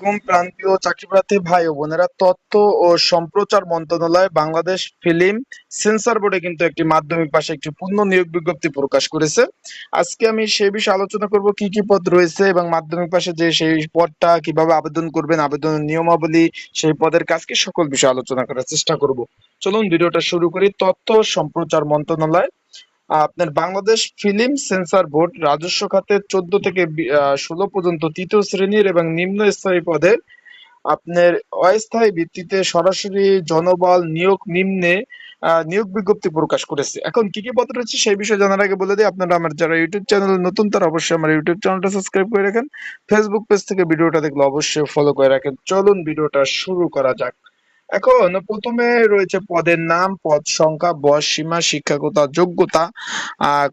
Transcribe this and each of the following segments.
আলাইকুম প্রান্তীয় চাকরিপ্রার্থী ভাই ও বোনেরা, তথ্য ও সম্প্রচার মন্ত্রণালয় বাংলাদেশ ফিল্ম সেন্সর বোর্ডে কিন্তু একটি মাধ্যমিক পাশে একটি পূর্ণ নিয়োগ বিজ্ঞপ্তি প্রকাশ করেছে। আজকে আমি সেই বিষয়ে আলোচনা করব, কি কি পদ রয়েছে এবং মাধ্যমিক পাশে যে সেই পদটা কীভাবে আবেদন করবেন, আবেদনের নিয়মাবলী, সেই পদের কাজকে সকল বিষয়ে আলোচনা করার চেষ্টা করব। চলুন ভিডিওটা শুরু করি। তথ্য সম্প্রচার মন্ত্রণালয় আপনার বাংলাদেশ ফিল্ম সেন্সর বোর্ড রাজস্ব খাতে চোদ্দ থেকে ষোলো পর্যন্ত তৃতীয় শ্রেণির এবং নিম্ন স্তরী পদে আপনার অস্থায়ী ভিত্তিতে সরাসরি জনবল নিয়োগ নিম্নে নিয়োগ বিজ্ঞপ্তি প্রকাশ করেছে। এখন কি কি পদ রয়েছে সেই বিষয়ে জানার আগে বলে দিই, আপনারা আমার যারা ইউটিউব চ্যানেল নতুন, তারা অবশ্যই আমার ইউটিউব চ্যানেলটা সাবস্ক্রাইব করে রাখেন। ফেসবুক পেজ থেকে ভিডিওটা দেখলে অবশ্যই ফলো করে রাখেন। চলুন ভিডিওটা শুরু করা যাক। এখন প্রথমে রয়েছে পদের নাম, পদ সংখ্যা, বয়স সীমা, শিক্ষাগত যোগ্যতা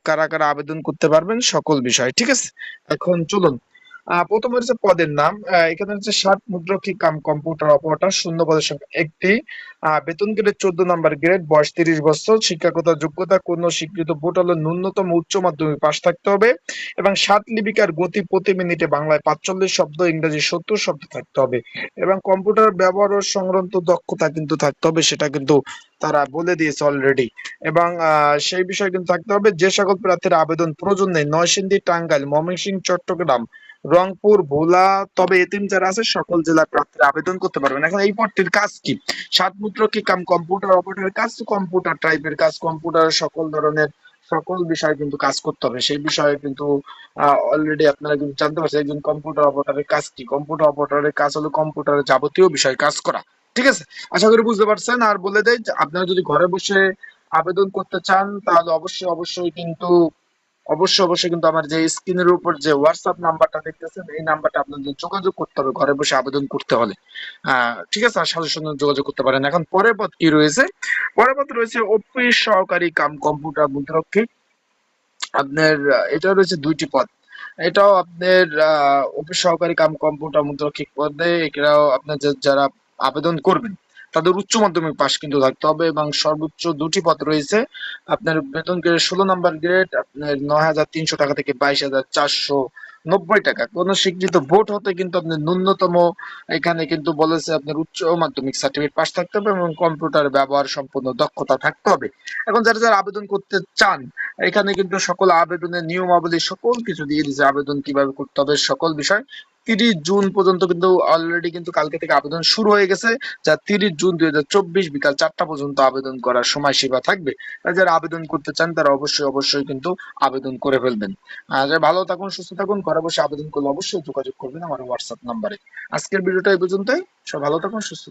কারা কারা আবেদন করতে পারবেন সকল বিষয়, ঠিক আছে? এখন চলুন। প্রথমে হচ্ছে পদের নাম। এখানে হচ্ছে ষাট মুদ্রক্ষী কাম কম্পিউটার অপারেটর, শূন্য পদের সংখ্যা একটি। বেতন গ্রেড চোদ্দ নাম্বার গ্রেড বয়স তিরিশ বছর, শিক্ষাগত যোগ্যতা কোন স্বীকৃত বোর্ড হলো ন্যূনতম উচ্চ মাধ্যমিক পাশ থাকতে হবে এবং ষাট লিপিকার গতি প্রতি মিনিটে বাংলায় পাঁচচল্লিশ শব্দ, ইংরেজি সত্তর শব্দ থাকতে হবে এবং কম্পিউটার ব্যবহার ও সংক্রান্ত দক্ষতা কিন্তু থাকতে হবে, সেটা কিন্তু তারা বলে দিয়েছে অলরেডি এবং সেই বিষয়ে কিন্তু থাকতে হবে, যে সকল প্রার্থীর আবেদন প্রয়োজন নেই নয়সিংদী টাঙ্গাইল, ময়মনসিংহ, চট্টগ্রাম রংপুর, ভোলা, তবে এতিম যারা আছে, সকল জেলার প্রার্থীরা আবেদন করতে পারবেন। এখন এই পদটির কাজ কি? সাত মুদ্র কি কাম কম্পিউটার অপারেটরের কাজ কম্পিউটার টাইপের কাজ কম্পিউটার সকল ধরনের সকল বিষয়ে কিন্তু কাজ করতে হবে। সেই বিষয়ে কিন্তু অলরেডি আপনারা কিন্তু জানতে পারছেন একজন কম্পিউটার অপারেটরের কাজ কি? কম্পিউটার অপারেটরের কাজ হলো কম্পিউটারের যাবতীয় বিষয় কাজ করা। ঠিক আছে? আশা করি বুঝতে পারছেন। আর বলে দেয় আপনারা যদি ঘরে বসে আবেদন করতে চান, তাহলে অবশ্যই অবশ্যই কিন্তু অবশ্যই অবশ্যই কিন্তু আমার যে স্ক্রিনের উপর যে হোয়াটসঅ্যাপ নাম্বারটা দেখতেছেন, এই নাম্বারটা আপনাদের যোগাযোগ করতে হবে, ঘরে বসে আবেদন করতে হলে। ঠিক আছে সাথে সঙ্গে যোগাযোগ করতে পারেন। এখন পরের পথ কি রয়েছে? পরের পথ রয়েছে অফিস সহকারী কাম কম্পিউটার মুদ্রক্ষী আপনার, এটা রয়েছে দুইটি পদ। এটাও আপনার অফিস সহকারী কাম কম্পিউটার মুদ্রক্ষিক পদে, এটাও আপনার যারা আবেদন করবেন তাদের উচ্চ মাধ্যমিক পাশ কিন্তু থাকতে হবে এবং সর্বোচ্চ দুটি পদ রয়েছে। আপনার বেতন গ্রেড ষোলো নাম্বার গ্রেড আপনার নয় হাজার তিনশো টাকা থেকে বাইশ হাজার চারশো নব্বই টাকা। কোন স্বীকৃত ভোট হতে কিন্তু আপনার ন্যূনতম এখানে কিন্তু বলেছে আপনার উচ্চ মাধ্যমিক সার্টিফিকেট পাস থাকতে হবে এবং কম্পিউটার ব্যবহার সম্পূর্ণ দক্ষতা থাকতে হবে। এখন যারা যারা আবেদন করতে চান, এখানে কিন্তু সকল আবেদনের নিয়মাবলী সকল কিছু দিয়ে দিয়েছে। আবেদন কীভাবে করতে হবে সকল বিষয় তিরিশ জুন পর্যন্ত কিন্তু অলরেডি কিন্তু কালকে থেকে আবেদন শুরু হয়ে গেছে। যা তিরিশ জুন দুই হাজার চব্বিশ বিকাল চারটা পর্যন্ত আবেদন করার সময়সীমা থাকবে। যারা আবেদন করতে চান, তারা অবশ্যই অবশ্যই কিন্তু আবেদন করে ফেলবেন। আর ভালো থাকুন, সুস্থ থাকুন, ঘরে বসে আবেদন করলে অবশ্যই যোগাযোগ করবেন আমার হোয়াটসঅ্যাপ নাম্বারে আজকের ভিডিওটা এই পর্যন্তই। সব ভালো থাকুন, সুস্থ।